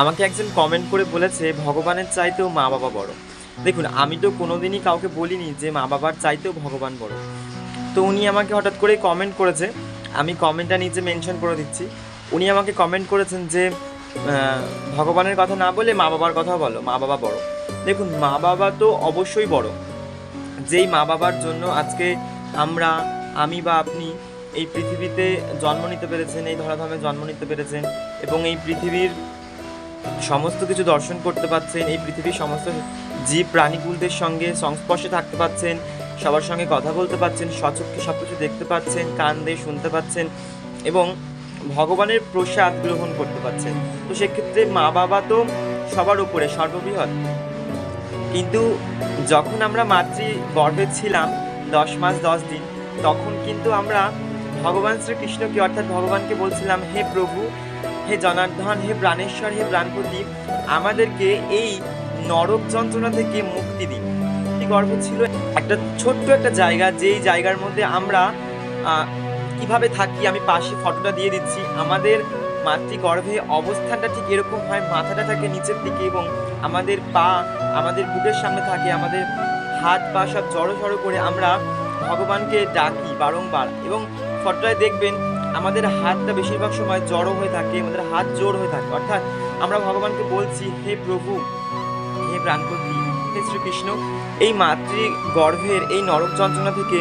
আমাকে একজন কমেন্ট করে বলেছে, ভগবানের চাইতেও মা বাবা বড়। দেখুন, আমি তো কোনোদিনই কাউকে বলিনি যে মা বাবার চাইতেও ভগবান বড়। তো উনি আমাকে হঠাৎ করে কমেন্ট করেছে, আমি কমেন্টটা নিচে মেনশন করে দিচ্ছি। উনি আমাকে কমেন্ট করেছেন যে ভগবানের কথা না বলে মা বাবার কথা বলো, মা বাবা বড়। দেখুন, মা বাবা তো অবশ্যই বড়। যেই মা বাবার জন্য আজকে আমরা, আমি বা আপনি এই পৃথিবীতে জন্ম নিতে পেরেছেন, এই ধরাধামে জন্ম নিতে পেরেছেন এবং এই পৃথিবীর সমস্ত কিছু দর্শন করতে পাচ্ছেন, এই পৃথিবীর সমস্ত জীব প্রাণীকুলদের সঙ্গে সংস্পর্শে থাকতে পাচ্ছেন, সবার সঙ্গে কথা বলতে পাচ্ছেন সচক্ষে সব কিছু দেখতে পাচ্ছেন, কান দিয়ে শুনতে পাচ্ছেন এবং ভগবানের প্রসাদ গ্রহণ করতে পাচ্ছেন। তো সেক্ষেত্রে মা বাবা তো সবার উপরে সর্ববৃহৎ। কিন্তু যখন আমরা মাতৃ গর্ভে ছিলাম, দশ মাস দশ দিন, তখন কিন্তু আমরা ভগবান শ্রীকৃষ্ণকে অর্থাৎ ভগবানকে বলছিলাম, হে প্রভু হে জনার্দন, হে প্রাণেশ্বর, হে প্রাণপতি আমাদেরকে এই নরক যন্ত্রণা থেকে মুক্তি দিন। গর্ভ ছিল? একটা ছোট্ট একটা জায়গা, যেই জায়গার মধ্যে আমরা কীভাবে থাকি, আমি পাশে ফটোটা দিয়ে দিচ্ছি। আমাদের মাতৃগর্ভে অবস্থানটা ঠিক এরকম হয়, মাথাটা থাকে নিচের দিকে এবং আমাদের পা আমাদের বুকের সামনে থাকে, আমাদের হাত পা সব জড়ো জড়ো করে আমরা ভগবানকে ডাকি বারংবার। এবং ফটোটায় দেখবেন আমাদের হাতটা বেশিরভাগ সময় জড়ো হয়ে থাকে, আমাদের হাত জোর হয়ে থাকে। অর্থাৎ আমরা ভগবানকে বলছি, হে প্রভু, হে প্রাণপতি হে শ্রীকৃষ্ণ, এই মাতৃ গর্ভের এই নরক যন্ত্রণা থেকে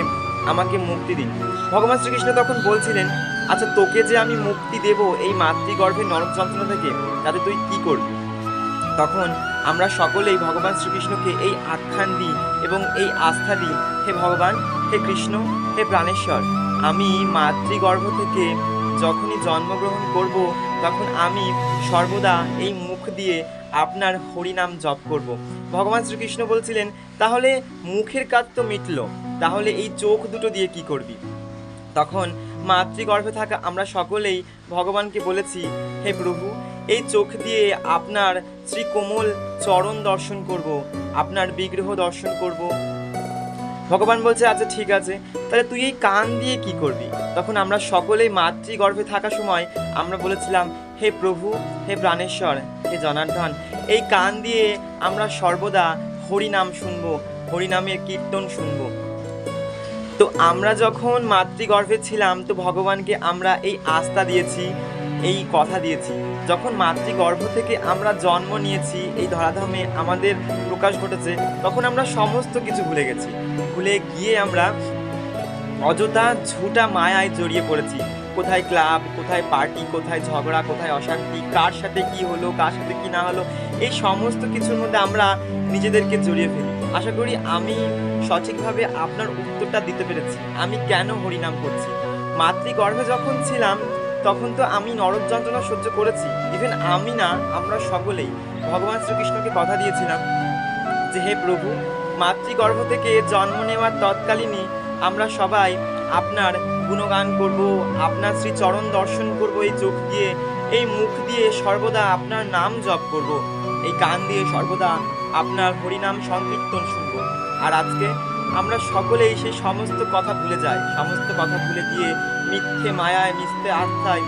আমাকে মুক্তি দিন। ভগবান শ্রীকৃষ্ণ তখন বলছিলেন আচ্ছা তোকে যে আমি মুক্তি দেব এই মাতৃগর্ভের নরক যন্ত্রণা থেকে, তাতে তুই কি করবি? তখন আমরা সকলেই ভগবান শ্রীকৃষ্ণকে এই আখ্যান দিই এবং এই আস্থা দিই, হে ভগবান, হে কৃষ্ণ, হে প্রাণেশ্বর আমি মাতৃগর্ভ থেকে যখনই জন্মগ্রহণ করব, তখন আমি সর্বদা এই মুখ দিয়ে আপনার হরিনাম জপ করব। ভগবান শ্রীকৃষ্ণ বলছিলেন, তাহলে মুখের কাজ তো মিটলো, তাহলে এই চোখ দুটো দিয়ে কি করবি? তখন মাতৃগর্ভে থাকা আমরা সকলেই ভগবানকে বলেছি, হে প্রভু, এই চোখ দিয়ে আপনার শ্রী কোমল চরণ দর্শন করব, আপনার বিগ্রহ দর্শন করব ভগবান বলছে আচ্ছা ঠিক আছে। তাহলে তুই এই কান দিয়ে কি করবি? তখন আমরা সকলেই মাতৃগর্ভে থাকা সময় আমরা বলেছিলাম, হে প্রভু, হে প্রাণেশ্বর, হে জনার্দন, এই কান দিয়ে আমরা সর্বদা হরিনাম শুনব, হরিনামের কীর্তন শুনব। তো আমরা যখন মাতৃগর্ভে ছিলাম, তো ভগবানকে আমরা এই আস্থা দিয়েছি এই কথা দিয়েছি। যখন মাতৃগর্ভ থেকে আমরা জন্ম নিয়েছি, এই ধরাধামে আমাদের প্রকাশ ঘটেছে, তখন আমরা সমস্ত কিছু ভুলে গেছি। ভুলে গিয়ে আমরা অযথা ঝুটা মায়ায় জড়িয়ে পড়েছি। কোথায় ক্লাব, কোথায় পার্টি, কোথায় ঝগড়া, কোথায় অশান্তি, কার সাথে কি হলো, কার সাথে কি না হলো, এই সমস্ত কিছুর মধ্যে আমরা নিজেদেরকে জড়িয়ে ফেলি। আশা করি আমি সঠিকভাবে আপনার উত্তরটা দিতে পেরেছি। আমি কেন হরিনাম করছি? মাতৃগর্ভে যখন ছিলাম তখন তো আমি নরক যন্ত্রণা সহ্য করেছি। ইভেন আমি না, আমরা সকলেই ভগবান শ্রীকৃষ্ণকে কথা দিয়েছিলাম যে, হে প্রভু, মাতৃগর্ভ থেকে জন্ম নেওয়ার তৎকালীনই আমরা সবাই আপনার গুণগান করব, আপনার শ্রী চরণ দর্শন করব এই চোখ দিয়ে, এই মুখ দিয়ে সর্বদা আপনার নাম জপ করব, এই কান দিয়ে সর্বদা আপনার হরিনাম সংকীর্তন শুনব। আর আজকে আমরা সকলেই সেই সমস্ত কথা ভুলে যাই, সমস্ত কথা ভুলে গিয়ে মিথ্যে মায়ায়, মিথ্যে আস্থায়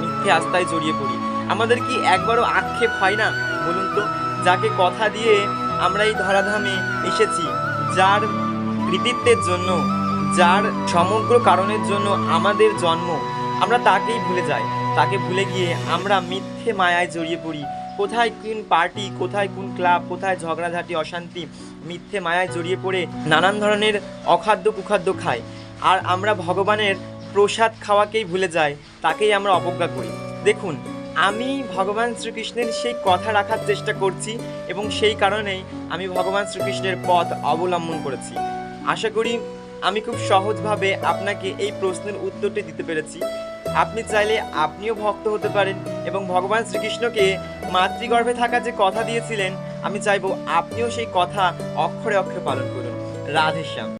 মিথ্যে আস্থায় জড়িয়ে পড়ি। আমাদের কি একবারও আক্ষেপ হয় না? বলুন তো, যাকে কথা দিয়ে আমরা এই ধরাধামে এসেছি, যার কৃতিত্বের জন্য, যার সমগ্র কারণের জন্য আমাদের জন্ম, আমরা তাকেই ভুলে যাই। তাকে ভুলে গিয়ে আমরা মিথ্যে মায়ায় জড়িয়ে পড়ি কোথায় কোন পার্টি, কোথায় কোন ক্লাব, কোথায় ঝগড়াঝাটি, অশান্তি, মিথ্যে মায়ায় জড়িয়ে পড়ে নানান ধরনের অখাদ্য কুখাদ্য খাই আর আমরা ভগবানের প্রসাদ খাওয়াকেই ভুলে যাই, তাকেই আমরা অবজ্ঞা করি। দেখুন, আমি ভগবান শ্রীকৃষ্ণের সেই কথা রাখার চেষ্টা করছি এবং সেই কারণেই আমি ভগবান শ্রীকৃষ্ণের পথ অবলম্বন করেছি। আশা করি আমি খুব সহজভাবে আপনাকে এই প্রশ্নের উত্তরটি দিতে পেরেছি। আপনি চাইলে আপনিও ভক্ত হতে পারেন এবং ভগবান শ্রীকৃষ্ণকে মাতৃগর্ভে থাকা যে কথা দিয়েছিলেন, আমি চাইব আপনিও সেই কথা অক্ষরে অক্ষরে পালন করুন। রাধেশ্যাম